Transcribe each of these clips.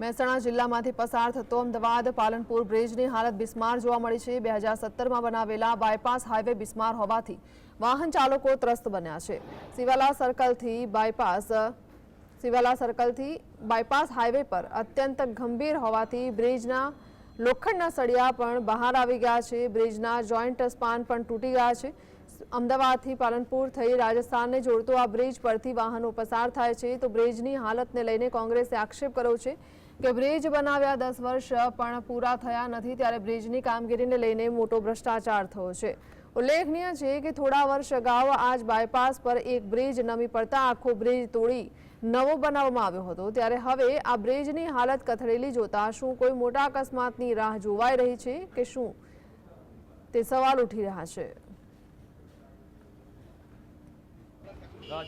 મહેસાણા જિલ્લામાંથી પસાર થતો અમદાવાદ પાલનપુર બ્રિજની હાલત બિસ્માર જોવા મળી છે. બે હજાર બનાવેલા બાયપાસ હાઈવે બિસ્માર હોવાથી વાહન ચાલકો ત્રસ્ત બન્યા છે. સિવાલા સર્કલથી બાયપાસ, સિવાલા સર્કલથી બાયપાસ હાઈવે પર અત્યંત ગંભીર હોવાથી બ્રિજના લોખંડના સળિયા પણ બહાર આવી ગયા છે. બ્રિજના જોઈન્ટ સ્પાન પણ તૂટી ગયા છે. અમદાવાદથી પાલનપુર થઈ રાજસ્થાનને જોડતો આ બ્રિજ પરથી વાહનો પસાર થાય છે. તો બ્રિજની હાલતને લઈને કોંગ્રેસે આક્ષેપ કર્યો છે. કે બ્રિજ બનાવ્યા દસ વર્ષ પણ પૂરા થયા નથી ત્યારે બ્રિજની કામગીરીને લઈને મોટો ભ્રષ્ટાચાર થયો છે. ઉલ્લેખનીય છે કે થોડા વર્ષ અગાઉ આજ બાયપાસ પર એક બ્રિજ નમી પડતા આખો બ્રિજ તોડી નવો બનાવવામાં આવ્યો હતો. ત્યારે હવે આ બ્રિજની હાલત કથળેલી જોતા શું કોઈ મોટા અકસ્માતની રાહ જોવાઈ રહી છે કે શું? તે સવાલ ઉઠી રહ્યા છે.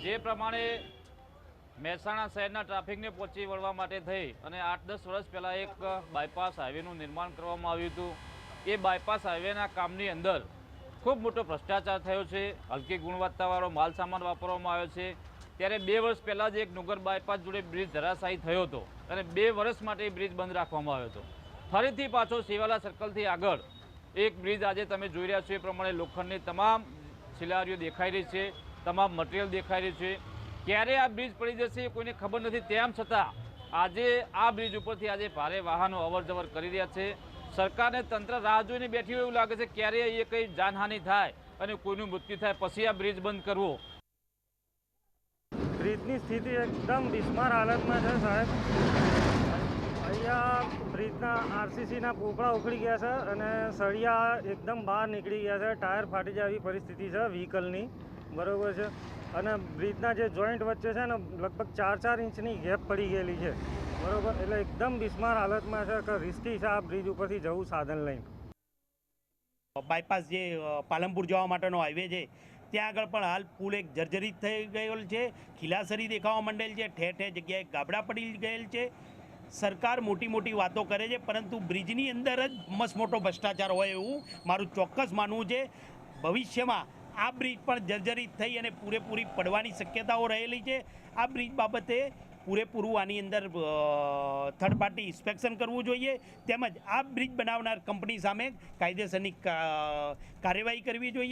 જે પ્રમાણે મહેસાણા શહેરના ટ્રાફિકને પહોંચી વળવા માટે થઈ અને આઠ દસ વર્ષ પહેલાં એક બાયપાસ હાઈવેનું નિર્માણ કરવામાં આવ્યું હતું. એ બાયપાસ હાઈવેના કામની અંદર ખૂબ મોટો ભ્રષ્ટાચાર થયો છે, હલકી ગુણવત્તાવાળો માલ સામાન વાપરવામાં આવ્યો છે. ત્યારે બે વર્ષ પહેલાં જ એક નુગર બાયપાસ જોડે બ્રિજ ધરાશાયી થયો હતો અને બે વર્ષ માટે એ બ્રિજ બંધ રાખવામાં આવ્યો હતો. ફરીથી પાછો સેવાલા સર્કલથી આગળ એક બ્રિજ આજે તમે જોઈ રહ્યા છો, એ પ્રમાણે લોખંડની તમામ શિલારીઓ દેખાઈ રહી છે, તમામ મટીરિયલ દેખાઈ રહ્યું છે. ક્યારે આ બ્રિજ પડી જશે કોઈને ખબર નથી. તેમ છતાં આજે આ બ્રિજ ઉપરથી આજે ભારે વાહનો અવરજવર કરી રહ્યા છે. સરકારને તંત્ર રાહ જોઈને બેઠી હોય એવું લાગે છે ક્યારે એ કંઈ જાનહાનિ થાય અને કોઈનું મૃત્યુ થાય. પછી આ બ્રિજ બંધ કરવો. બ્રિજની સ્થિતિ એકદમ બિસ્માર હાલતમાં છે સાહેબ. અહીંયા બ્રિજના આરસીસીના પોપડા ઉખડી ગયા છે અને સળિયા એકદમ બહાર નીકળી ગયા છે. ટાયર ફાટી જાય એવી પરિસ્થિતિ છે વ્હીકલની. બરોબર છે. અને બ્રિજના જે જોઈન્ટ વચ્ચે છે ને, લગભગ ચાર ચાર ઇંચની ગેપ પડી ગયેલી છે. બરોબર? એટલે એકદમ બિસ્માર હાલતમાં છે કે રિસ્કી છે આ બ્રિજ ઉપરથી જવું સાધન લઈને. બાયપાસ જે પાલનપુર જવા માટેનો હાઈવે છે, ત્યાં આગળ પણ હાલ પુલ એક જર્જરિત થઈ ગયેલ છે. ખીલાસરી દેખાવા માંડેલ છે, ઠેર ઠેર જગ્યાએ ગાબડા પડી ગયેલ છે. સરકાર મોટી મોટી વાતો કરે છે, પરંતુ બ્રિજની અંદર જ મસ્ત મોટો ભ્રષ્ટાચાર હોય એવું મારું ચોક્કસ માનવું છે. ભવિષ્યમાં આ બ્રિજ પણ જર્જરિત થઈ અને પૂરેપૂરી પડવાની શક્યતાઓ રહેલી છે. આ બ્રિજ બાબતે પૂરેપૂરું આની અંદર થર્ડ પાર્ટી ઇન્સ્પેક્શન કરવું જોઈએ. તેમજ આ બ્રિજ બનાવનાર કંપની સામે કાયદેસરની કાર્યવાહી કરવી જોઈએ.